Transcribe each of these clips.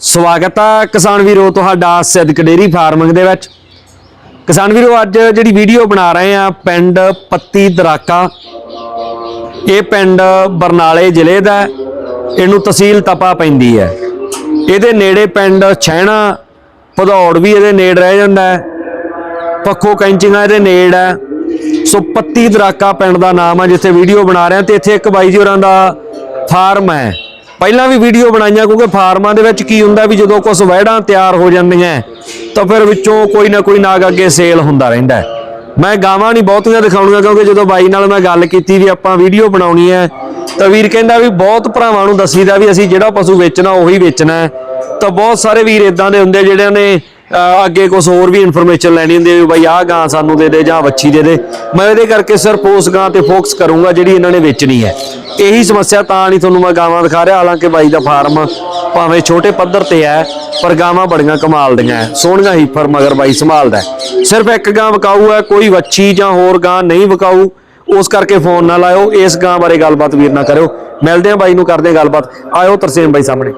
ਸਵਾਗਤ ਹੈ ਕਿਸਾਨ ਵੀਰੋ ਤੁਹਾਡਾ ਸਿੱਧਕ ਡੇਰੀ ਫਾਰਮਿੰਗ ਦੇ ਵਿੱਚ। ਕਿਸਾਨ ਵੀਰੋ, ਅੱਜ ਜਿਹੜੀ ਵੀਡੀਓ ਬਣਾ ਰਹੇ ਆ, ਪਿੰਡ ਪੱਤੀ ਦਰਾਕਾ। ਇਹ ਪਿੰਡ ਬਰਨਾਲੇ ਜ਼ਿਲ੍ਹੇ ਦਾ ਇਹਨੂੰ ਤਹਿਸੀਲ ਤਪਾ ਪੈਂਦੀ ਹੈ। ਇਹਦੇ ਨੇੜੇ ਪਿੰਡ ਛੈਣਾ ਭਦੌੜ ਵੀ ਇਹਦੇ ਨੇੜ ਰਹਿ ਜਾਂਦਾ ਹੈ। ਪੱਖੋ ਕੈਂਚੀਆਂ ਇਹਦੇ ਨੇੜ ਹੈ। ਸੋ ਪੱਤੀ ਦਰਾਕਾ ਪਿੰਡ ਦਾ ਨਾਮ ਹੈ ਜਿੱਥੇ ਵੀਡੀਓ ਬਣਾ ਰਹੇ ਹਾਂ ਤੇ ਇੱਥੇ ਇੱਕ ਬਾਈ ਜੀ ਹੋਰਾਂ ਦਾ ਫਾਰਮ ਹੈ। ਪਹਿਲਾਂ ਵੀ ਵੀਡੀਓ ਬਣਾਈਆਂ, ਕਿਉਂਕਿ ਫਾਰਮਾਂ ਦੇ ਵਿੱਚ ਕੀ ਹੁੰਦਾ ਵੀ ਜਦੋਂ ਕੁਝ ਵਹਿੜਾਂ ਤਿਆਰ ਹੋ ਜਾਂਦੀਆਂ, ਤਾਂ ਫਿਰ ਵਿੱਚੋਂ ਕੋਈ ਨਾ ਕੋਈ ਨਾਗ ਅੱਗੇ ਸੇਲ ਹੁੰਦਾ ਰਹਿੰਦਾ ਮੈਂ ਗਾਵਾਂ ਨਹੀਂ, ਬਹੁਤੀਆਂ ਦਿਖਾਉਣੀਆਂ, ਕਿਉਂਕਿ ਜਦੋਂ ਬਾਈ ਨਾਲ ਮੈਂ ਗੱਲ ਕੀਤੀ ਵੀ ਆਪਾਂ ਵੀਡੀਓ ਬਣਾਉਣੀ ਹੈ, ਤਾਂ ਵੀਰ ਕਹਿੰਦਾ ਵੀ ਬਹੁਤ ਭਰਾਵਾਂ ਨੂੰ ਦੱਸੀਦਾ ਵੀ ਅਸੀਂ ਜਿਹੜਾ ਪਸ਼ੂ ਵੇਚਣਾ, ਉਹੀ ਵੇਚਣਾ ਤਾਂ ਬਹੁਤ ਸਾਰੇ ਵੀਰ ਇਦਾਂ ਦੇ ਹੁੰਦੇ, ਜਿਹੜਿਆਂ ਨੇ ਅੱਗੇ ਕੁਝ ਹੋਰ ਵੀ ਇਨਫੋਰਮੇਸ਼ਨ ਲੈਣੀ ਹੁੰਦੀ ਹੈ ਵੀ ਬਾਈ ਆਹ ਗਾਂ ਸਾਨੂੰ ਦੇ ਦੇ ਜਾਂ ਵੱਛੀ ਦੇ ਦੇ। ਮੈਂ ਇਹਦੇ ਕਰਕੇ ਸਿਰਫ ਉਸ ਗਾਂ ਤੇ ਫੋਕਸ ਕਰੂੰਗਾ ਜਿਹੜੀ ਇਹਨਾਂ ਨੇ ਵੇਚਣੀ ਹੈ। ਇਹੀ ਸਮੱਸਿਆ ਤਾਂ ਨਹੀਂ ਤੁਹਾਨੂੰ ਮੈਂ ਗਾਵਾਂ ਦਿਖਾ ਰਿਹਾ, ਹਾਲਾਂਕਿ ਬਾਈ ਦਾ ਫਾਰਮ ਭਾਵੇਂ ਛੋਟੇ ਪੱਧਰ ਤੇ ਹੈ, ਪਰ ਗਾਵਾਂ ਬੜੀਆਂ ਕਮਾਲ ਦੀਆਂ ਹੈ, ਸੋਹਣੀਆਂ ਹੀਫਰ ਮਗਰ ਬਾਈ ਸੰਭਾਲਦਾ ਸਿਰਫ ਇੱਕ ਗਾਂ ਵਿਕਾਊ ਹੈ, ਕੋਈ ਵੱਛੀ ਜਾਂ ਹੋਰ ਗਾਂ ਨਹੀਂ ਵਿਕਾਊ। ਉਸ ਕਰਕੇ ਫੋਨ ਨਾ ਲਾਇਓ ਇਸ ਗਾਂ ਬਾਰੇ ਗੱਲਬਾਤ ਵੀਰ ਨਾ ਕਰਿਓ। ਮਿਲਦੇ ਆ ਬਾਈ ਨੂੰ ਕਰਦੇ ਆ ਗੱਲਬਾਤ। ਆਇਓ ਤਰਸੇਮ ਬਾਈ ਸਾਹਮਣੇ।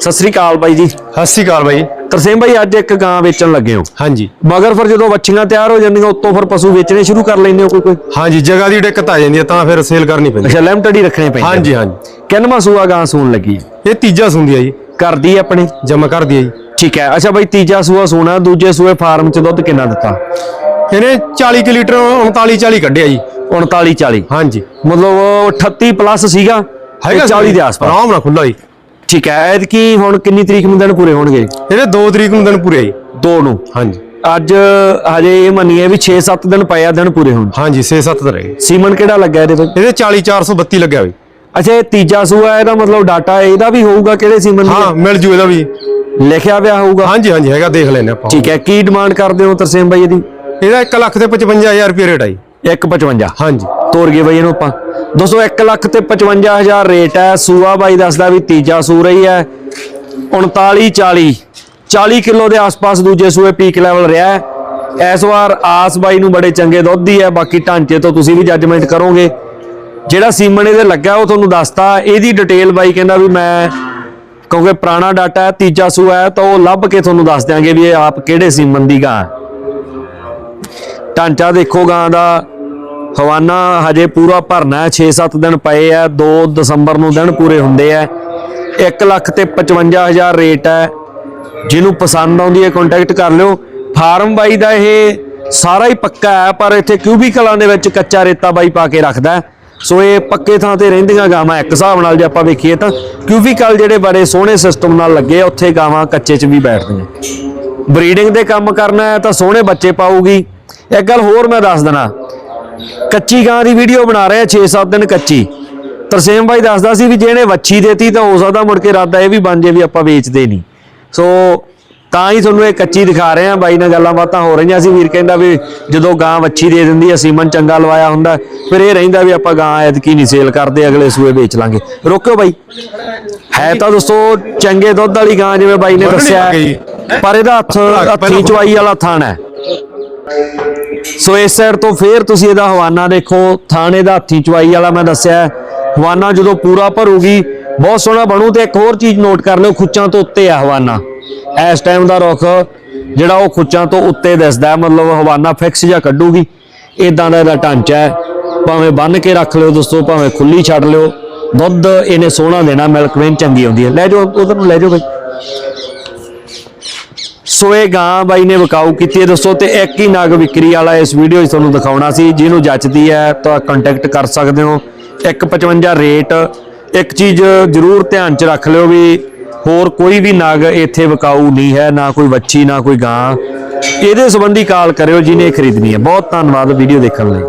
ਸਤਿ ਸ੍ਰੀ ਅਕਾਲ ਬਾਈ ਜੀ। ਸਤਿ ਸ਼੍ਰੀ ਅਕਾਲ ਬਾਈ। ਤਰਸੇਮ ਬਾਈ ਅੱਜ ਇੱਕ ਗਾਂ ਵੇਚਣ ਲੱਗੇ ਹੋ। ਹਾਂਜੀ। ਮਗਰ ਫਿਰ ਜਦੋਂ ਵੱਛੀਆਂ ਤਿਆਰ ਹੋ ਜਾਂਦੀਆਂ ਉੱਤੋਂ ਫਿਰ ਪਸ਼ੂ ਵੇਚਣੇ ਸ਼ੁਰੂ ਕਰ ਲੈਂਦੇ ਹੋ ਕੋਈ ਕੋਈ? ਹਾਂਜੀ ਜਗ੍ਹਾ ਦੀ ਦਿੱਕਤ ਆ ਜਾਂਦੀ ਹੈ ਤਾਂ ਫਿਰ ਸੇਲ ਕਰਨੀ ਪੈਂਦੀ ਅੱਛਾ ਲਿਮਟਡ ਹੀ ਰੱਖਣੇ ਪੈਂਦੇ ਹਾਂਜੀ ਹਾਂਜੀ। ਕਿੰਨਵਾਂ ਸੂਆ ਗਾਂ ਸੂਣ ਲੱਗੀ? ਇਹ ਤੀਜਾ ਸੁੰਦੀ ਆ ਜੀ। ਕਰਦੀ ਹੈ ਆਪਣੇ? ਜਮਾ ਕਰ ਦਿਆ ਜੀ। ਠੀਕ ਹੈ। ਅੱਛਾ ਬਾਈ ਤੀਜਾ ਸੂਆ ਸੋਣਾ ਦੂਜੇ ਸੂਏ ਫਾਰਮ ਚ ਦੁੱਧ ਕਿੰਨਾ ਦਿੱਤਾ? ਇਹਨੇ 40 ਕਿ ਲੀਟਰ 39 40 ਕੱਢਿਆ ਜੀ। 39 40 ਹਾਂਜੀ ਮਤਲਬ 38 ਪਲੱਸ ਸੀਗਾ ਤੇ 40 ਦੇ ਆਸ-ਪਾਸ ਆਰਾਮ ਨਾਲ ਖੁੱਲਾ ਜੀ ਠੀਕ ਹੈ ਐਤਕੀ ਹੁਣ ਕਿੰਨੀ ਤਰੀਕ ਨੂੰ ਦਿਨ ਪੂਰੇ ਹੋਣਗੇ ਇਹਦੇ 2 ਤਰੀਕ ਨੂੰ ਦਿਨ ਪੂਰੇ ਆ ਜੀ ਨੂੰ ਹਾਂਜੀ ਅੱਜ ਹਜੇ ਇਹ ਮੰਨੀਏ ਵੀ 6-7 ਦਿਨ ਪਏ ਆ ਦਿਨ ਪੂਰੇ ਹੋਣ ਹਾਂਜੀ 6-7 ਤਾਂ ਰਹੇ ਸੀਮਨ ਕਿਹੜਾ ਲੱਗਾ ਇਹਦੇ ਵਿੱਚ ਇਹਦੇ 40 432 ਲੱਗਿਆ ਬਈ ਅੱਛਾ ਇਹ ਤੀਜਾ ਸੂਆ ਇਹਦਾ ਮਤਲਬ ਡਾਟਾ ਇਹਦਾ ਵੀ ਹੋਊਗਾ ਕਿਹੜੇ ਸੀਮਨ ਹਾਂ ਮਿਲ ਜੂ ਇਹਦਾ ਵੀ ਲਿਖਿਆ ਪਿਆ ਹੋਊਗਾ ਹਾਂਜੀ ਹਾਂਜੀ ਹੈਗਾ ਦੇਖ ਲੈਣੇ ਆਪਾਂ ਠੀਕ ਹੈ ਕੀ ਡਿਮਾਂਡ ਕਰਦੇ ਹੋ ਤਰਸੇਮ ਬਾਈ ਇਹਦੀ ਇਹਦਾ 1 ਲੱਖ ਤੇ 55000 ਰੁਪਏ ਰੇਟ ਆ 155 ਹਾਂਜੀ। ਤੋਰ ਗਏ ਬਈ ਇਹਨੂੰ ਆਪਾਂ। ਦੋਸਤੋ 1 ਲੱਖ ਤੇ 55000 ਰੇਟ ਹੈ। ਸੂਆ ਬਾਈ ਦੱਸਦਾ ਵੀ ਤੀਜਾ ਸੂ ਰਹੀ ਹੈ। 39 40 40 ਕਿਲੋ ਦੇ ਆਸ-ਪਾਸ ਦੂਜੇ ਸੂਏ ਪੀਕ ਲੈਵਲ ਰਿਹਾ ਹੈ। ਇਸ ਵਾਰ ਆਸ ਬਾਈ ਨੂੰ ਬੜੇ ਚੰਗੇ ਦੁੱਧ ਦੀ ਹੈ। ਬਾਕੀ ਢਾਂਚੇ ਤੋਂ ਤੁਸੀਂ ਵੀ ਜੱਜਮੈਂਟ ਕਰੋਗੇ। ਜਿਹੜਾ ਸੀਮਨ ਇਹਦੇ ਲੱਗਾ ਉਹ ਤੁਹਾਨੂੰ ਦੱਸਤਾ। ਇਹਦੀ ਡਿਟੇਲ ਬਾਈ ਕਹਿੰਦਾ ਵੀ ਮੈਂ ਕਿਉਂਕਿ ਪੁਰਾਣਾ ਡਾਟਾ ਹੈ ਤੀਜਾ ਸੂਆ ਹੈ ਤਾਂ ਉਹ ਲੱਭ ਕੇ ਤੁਹਾਨੂੰ ਦੱਸ ਦਿਆਂਗੇ ਵੀ ਇਹ ਆਪ ਕਿਹੜੇ ਸੀਮਨ ਦੀ ਗਾਂ ਹੈ। ਢਾਂਚਾ ਦੇਖੋ ਗਾਂ ਦਾ। ਹਵਾਨਾ ਹਜੇ ਪੂਰਾ ਭਰਨਾ ਹੈ 6-7 ਦਿਨ ਪਏ ਆ 2 ਦਸੰਬਰ ਨੂੰ ਦਿਨ ਪੂਰੇ ਹੁੰਦੇ ਆ। 1 ਲੱਖ ਤੇ 55000 ਰੇਟ ਹੈ। ਜਿਹਨੂੰ ਪਸੰਦ ਆਉਂਦੀ ਹੈ ਕੰਟੈਕਟ ਕਰ ਲਿਓ। ਫਾਰਮ ਬਾਈ ਦਾ ਇਹ ਸਾਰਾ ਹੀ ਪੱਕਾ ਹੈ, ਪਰ ਇੱਥੇ ਕਿਊਬੀਕਲਾਂ ਦੇ ਵਿੱਚ ਕੱਚਾ ਰੇਤਾ ਬਾਈ ਪਾ ਕੇ ਰੱਖਦਾ ਸੋ ਇਹ ਪੱਕੇ ਥਾਂ ਤੇ ਰਹਿੰਦੀਆਂ ਗਾਵਾਂ, ਇੱਕ ਹਿਸਾਬ ਨਾਲ ਜੇ ਆਪਾਂ ਵੇਖੀਏ ਤਾਂ ਕਿਊਬੀਕਲ ਜਿਹੜੇ ਬੜੇ ਸੋਹਣੇ ਸਿਸਟਮ ਨਾਲ ਲੱਗੇ ਆ, ਉੱਥੇ ਗਾਵਾਂ ਕੱਚੇ 'ਚ ਵੀ ਬੈਠਦੀਆਂ। ਬਰੀਡਿੰਗ ਦੇ ਕੰਮ ਕਰਨਾ ਹੈ ਤਾਂ ਸੋਹਣੇ ਬੱਚੇ ਪਾਊਗੀ। ਇੱਕ ਗੱਲ ਹੋਰ ਮੈਂ ਦੱਸ ਦਣਾ ਕੱਚੀ ਗਾਂ ਦੀ ਵੀਡੀਓ ਬਣਾ ਰਹੇ ਆ 6-7 ਦਿਨ ਕੱਚੀ। ਤਰਸੇਮ ਬਾਈ ਦੱਸਦਾ ਸੀ ਵੀ ਜਿਹਨੇ ਵੱਛੀ ਦੇਤੀ ਤਾਂ ਹੋ ਸਕਦਾ ਮੁੜ ਕੇ ਇਰਾਦਾ ਇਹ ਵੀ ਬਣ ਜੇ ਵੀ ਆਪਾਂ ਵੇਚਦੇ ਨਹੀਂ। ਸੋ ਤਾਂ ਹੀ ਤੁਹਾਨੂੰ ਇਹ ਕੱਚੀ ਦਿਖਾ ਰਹੇ ਆ। ਬਾਈ ਨਾਲ ਗੱਲਾਂ ਬਾਤਾਂ ਹੋ ਰਹੀਆਂ ਸੀ। ਵੀਰ ਕਹਿੰਦਾ ਵੀ ਜਦੋਂ ਗਾਂ ਵੱਛੀ ਦੇ ਦਿੰਦੀ ਆ ਸੀਮਨ ਚੰਗਾ ਲਵਾਇਆ ਹੁੰਦਾ। ਫਿਰ ਇਹ ਰਹਿੰਦਾ ਵੀ ਆਪਾਂ ਗਾਂ ਐਤਕੀ ਨਹੀਂ ਸੇਲ ਕਰਦੇ ਅਗਲੇ ਸੂਏ ਵੇਚ ਲਾਂਗੇ। ਰੋਕਿਓ ਬਾਈ। ਹੈ ਤਾਂ ਦੋਸਤੋ ਚੰਗੇ ਦੁੱਧ ਵਾਲੀ ਗਾਂ ਜਿਵੇਂ ਬਾਈ ਨੇ ਦੱਸਿਆ। ਪਰ ਇਹਦਾ ਹੱਥ ਹੱਥੀ ਚਵਾਈ ਵਾਲਾ ਥਾਣ ਹੈ। ਸੋ ਇਸ ਸਾਈਡ ਤੋਂ ਫੇਰ ਤੁਸੀਂ ਇਹਦਾ ਹਵਾਨਾ ਦੇਖੋ, ਥਾਣੇ ਦਾ ਹੱਥੀ ਚਵਾਈ ਵਾਲਾ ਮੈਂ ਦੱਸਿਆ ਹਵਾਨਾ ਜਦੋਂ ਪੂਰਾ ਭਰੂਗੀ, ਬਹੁਤ ਸੋਹਣਾ ਬਣੂ ਤੇ ਇੱਕ ਹੋਰ ਚੀਜ਼ ਨੋਟ ਕਰ ਲਿਓ, ਖੁੱਚਾਂ ਤੋਂ ਉੱਤੇ ਆ ਹਵਾਨਾ। ਇਸ ਟਾਈਮ ਦਾ ਰੁੱਖ, ਜਿਹੜਾ ਉਹ ਖੁੱਚਾਂ ਤੋਂ ਉੱਤੇ ਦਿਸਦਾ ਮਤਲਬ ਹਵਾਨਾ ਫਿਕਸ ਜਾਂ ਕੱਢੂਗੀ। ਇਦਾਂ ਦਾ ਇਹਦਾ ਢਾਂਚਾ ਹੈ। ਭਾਵੇਂ ਬੰਨ ਕੇ ਰੱਖ ਲਿਓ ਦੋਸਤੋ, ਭਾਵੇਂ ਖੁੱਲੀ ਛੱਡ ਲਿਓ, ਦੁੱਧ ਇਹਨੇ ਸੋਹਣਾ ਦੇਣਾ ਮਿਲਕ ਵੇਨ ਚੰਗੀ ਆਉਂਦੀ ਹੈ। ਲੈ ਜਾਓ, ਉਧਰ ਨੂੰ ਲੈ ਜਾਓ ਬਈ। ਸੋ ਇਹ ਗਾਂ ਬਾਈ ਨੇ ਵਿਕਾਊ ਕੀਤੀ ਹੈ ਦੋਸਤੋ ਤੇ ਇੱਕ ਹੀ ਨਗ ਵਿਕਰੀ ਵਾਲਾ ਇਸ ਵੀਡੀਓ 'ਚ ਤੁਹਾਨੂੰ ਦਿਖਾਉਣਾ ਸੀ, ਜਿਹਨੂੰ ਜੱਚਦੀ ਹੈ, ਤਾਂ ਕੰਟੈਕਟ ਕਰ ਸਕਦੇ ਹੋ। 155 ਰੇਟ ਇੱਕ ਚੀਜ਼ ਜ਼ਰੂਰ ਧਿਆਨ 'ਚ ਰੱਖ ਲਿਓ ਵੀ ਹੋਰ ਕੋਈ ਵੀ ਨਗ ਇੱਥੇ ਵਿਕਾਊ ਨਹੀਂ ਹੈ, ਨਾ ਕੋਈ ਵੱਛੀ, ਨਾ ਕੋਈ ਗਾਂ। ਇਹਦੇ ਸੰਬੰਧੀ ਕਾਲ ਕਰਿਓ, ਜਿਹਨੇ ਖਰੀਦਣੀ ਹੈ। ਬਹੁਤ ਧੰਨਵਾਦ ਵੀਡੀਓ ਦੇਖਣ ਲਈ।